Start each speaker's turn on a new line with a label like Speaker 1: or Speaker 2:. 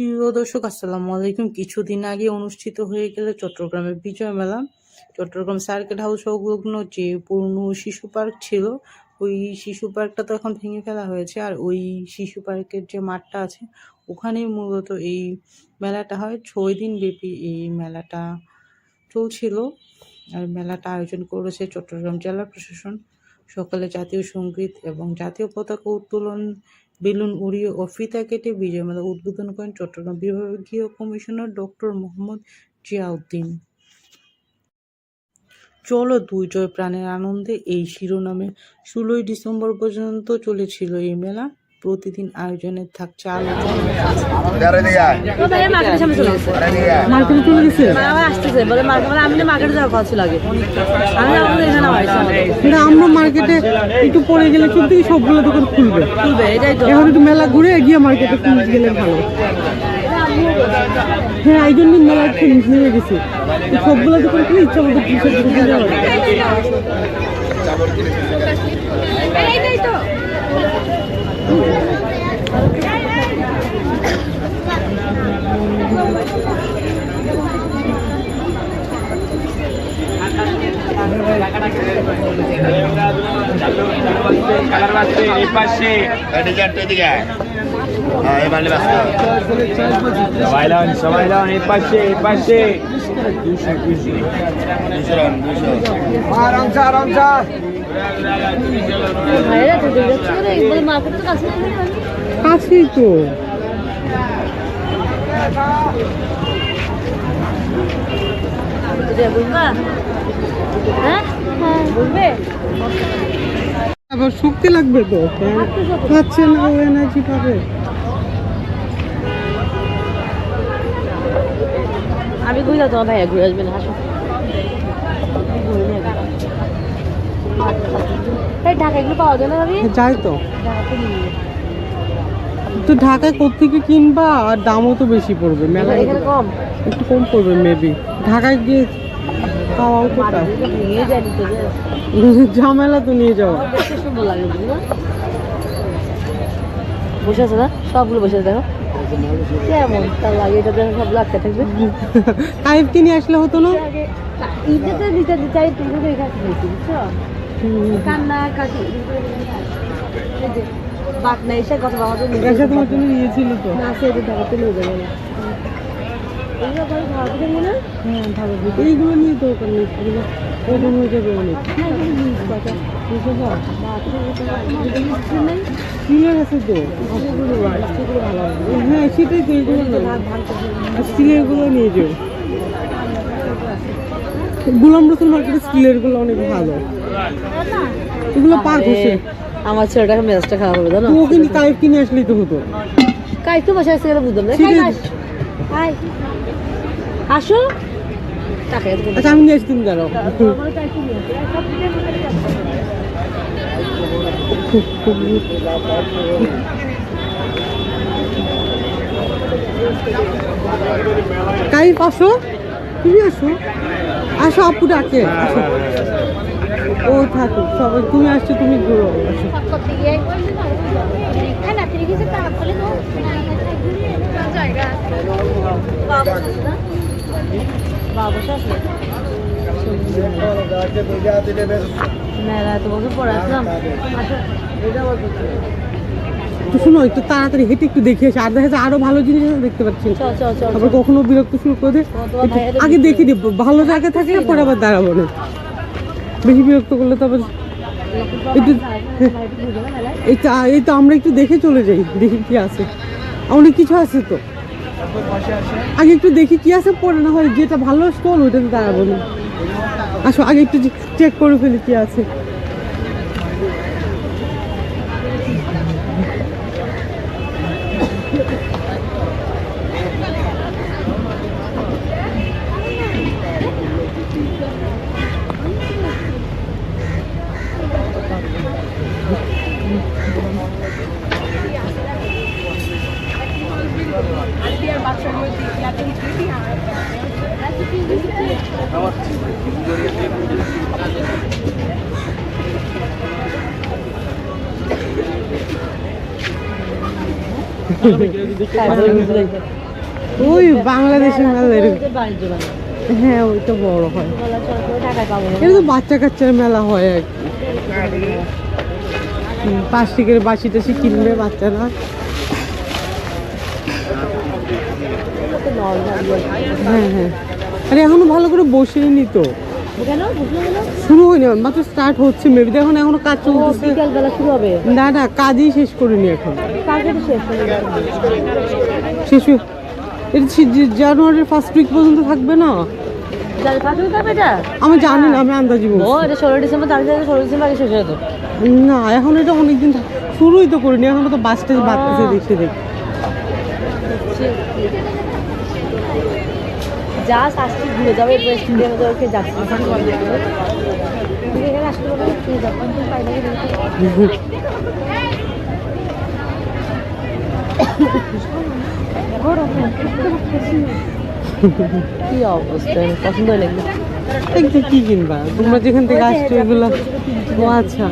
Speaker 1: প্রিয় দর্শক, আসসালামু আলাইকুম। কিছুদিন আগে অনুষ্ঠিত হয়ে গেল চট্টগ্রামের বিজয় মেলা। চট্টগ্রাম সার্কিট হাউস সংলগ্ন যে পুরনো শিশু পার্ক ছিল, ওই শিশু পার্কটা তো এখন ভেঙে ফেলা হয়েছে। আর ওই শিশু পার্কের যে মাঠটা আছে, ওখানেই মূলত এই মেলাটা হয়। ছয় দিন ব্যাপী এই মেলাটা চলছিল। আর মেলাটা আয়োজন করেছে চট্টগ্রাম জেলা প্রশাসন, সকালে জাতীয় সংগীত এবং জাতীয় পতাকা উত্তোলন বেলুন উড়িয়ে ও ফিতা কেটে বিজয় মেলা উদ্বোধন করেন চট্টগ্রাম বিভাগীয় কমিশনার ডক্টর মোহাম্মদ জিয়াউদ্দিন। চলো দুই জয় প্রাণের আনন্দে এই শিরোনামে ষোলোই ডিসেম্বর পর্যন্ত চলেছিল এই মেলা। প্রতিদিন আয়োজনে থাকছে
Speaker 2: আমার
Speaker 3: মার্কেটে একটু পরে গেলে সত্যি সবগুলো দোকান খুলবে এখন একটু মেলা ঘুরে গিয়ে মার্কেটে গেলে ভালো হ্যাঁ নিয়ে গেছি সবগুলো ইচ্ছা মতো টি শার্ট কিনতে যাওয়া
Speaker 4: কালার বাজছে এই পাশে। সবাই লাউন সবাই লাউন এই পাশে এই পাশে। দুশো দুশো
Speaker 3: কাছেই তো।
Speaker 2: বুঝবা? হ্যাঁ হ্যাঁ? বুঝবে?
Speaker 3: আবার শক্তি লাগবে তো? খাচ্ছে না ও এনার্জি পাবে।
Speaker 2: আমি ঘুরে তোমার ভাইয়া ঘুরে আসবে না হাসো ভাবি
Speaker 3: যাই তো। তো ঢাকায় কোথেকে কিনবা? আর দামও তো বেশি পড়বে
Speaker 2: কম।
Speaker 3: একটু কম পড়বে মেবি ঢাকায় গিয়ে
Speaker 2: যে
Speaker 3: ঝামেলা তো নিয়ে যাওয়া।
Speaker 2: বসে আছে না? সবগুলো বসে দেখো। কেমন? তার লাগে এটা দেখো সব লাগতে থাকবে।
Speaker 3: কাইফ কিনে আসলে হতো না?
Speaker 2: ঈদে দিতে দিতে চাই তুমি তো এখানে বুঝছ? কান্না কাটি এই যে বাটনা এসে কথা বাবা তো
Speaker 3: তোমার জন্য নিয়েছিল তো।
Speaker 2: না সে ঢাকাতে নিয়ে যাবে না এইগুলো ভাই ভাবতে দেবো না
Speaker 3: হ্যাঁ ভালো এইগুলো নিয়ে তো ওখানে এগুলো হয়ে যাবে অনেক
Speaker 2: হ্যাঁ নিয়ে
Speaker 3: স্টিলের আছে তো
Speaker 2: হবে
Speaker 3: হ্যাঁ সেটাই তো নিয়ে। যাও। গুলাম রসুল মার্কেটে স্টিলেরগুলো অনেক ভালো। এগুলো পাক হচ্ছে
Speaker 2: আমার ছেলেটাকে মেজাজটা খারাপ হবে জানো?
Speaker 3: ও কিন্তু কাইফ কিনে আসলেই তো হতো।
Speaker 2: কাই তো বসে আছে গেলে বুঝলাম না। হাই আসো।
Speaker 3: আচ্ছা আমি নিয়ে আসছি তুমি দাঁড়াও। কাইফ আসো। তুমি আসো। আসো আপু ডাকে। আসো। ও থাকুক সবাই তুমি আসছো তুমি ঘুরো আসো।
Speaker 2: মেলা
Speaker 3: শোনো একটু তাড়াতাড়ি হেঁটে একটু দেখে আসি আর দেখা যায় আরও ভালো জিনিস দেখতে পাচ্ছি
Speaker 2: চল চল চল
Speaker 3: আবার কখনো বিরক্ত শুরু করে আগে দেখে দিব ভালো জায়গা থাকলে পরে আবার দাঁড়াবো না বেশি বিরক্ত করলে তো আবার একটু এই তো এই তো আমরা একটু দেখে চলে যাই দেখি কি আছে অনেক কিছু আছে তো আগে একটু দেখি কি আছে, পরে না হয় যেটা ভালো স্টল ওইটাতে দাঁড়াবো না আসো, আগে একটু চেক করে ফেলি কি আছে Thank you. ওই বাংলাদেশের মেলা। হ্যাঁ ওই তো বড় হয় এটা তো বাচ্চা কাচ্চার মেলা হয় আর প্লাস্টিকের বাসি টাসি কিনবে বাচ্চারা। আরে এখনও ভালো করে বসেই নি তো শুরু হয়নি মাত্র স্টার্ট হচ্ছে মেবি দেখুন এখনও কাজ
Speaker 2: হবে।
Speaker 3: না না কাজই শেষ করিনি এখন।
Speaker 2: শেষ হয়ে
Speaker 3: হয়ে- এটা জানুয়ারির ফার্স্ট উইক পর্যন্ত থাকবে না? আমি জানি না আমি আন্দাজি বলছি।
Speaker 2: ষোলো ডিসেম্বর থেকে ষোলো ডিসেম্বর আগে শেষ হয়ে
Speaker 3: না এখন এটা অনেকদিন শুরুই তো করিনি এখনও তো বাস টাস বাড়তেছে দেখছি দেখি
Speaker 2: যা ঘুরে যাবে এরপর স্টেডিয়ামে তো ওকে যাচ্ছে। এখানে আসতে পারবে যখন তুমি কি অবস্থা? পছন্দ লাগবে
Speaker 3: কি কিনবা? তোমরা যেখান থেকে আসছো এগুলো ও আচ্ছা।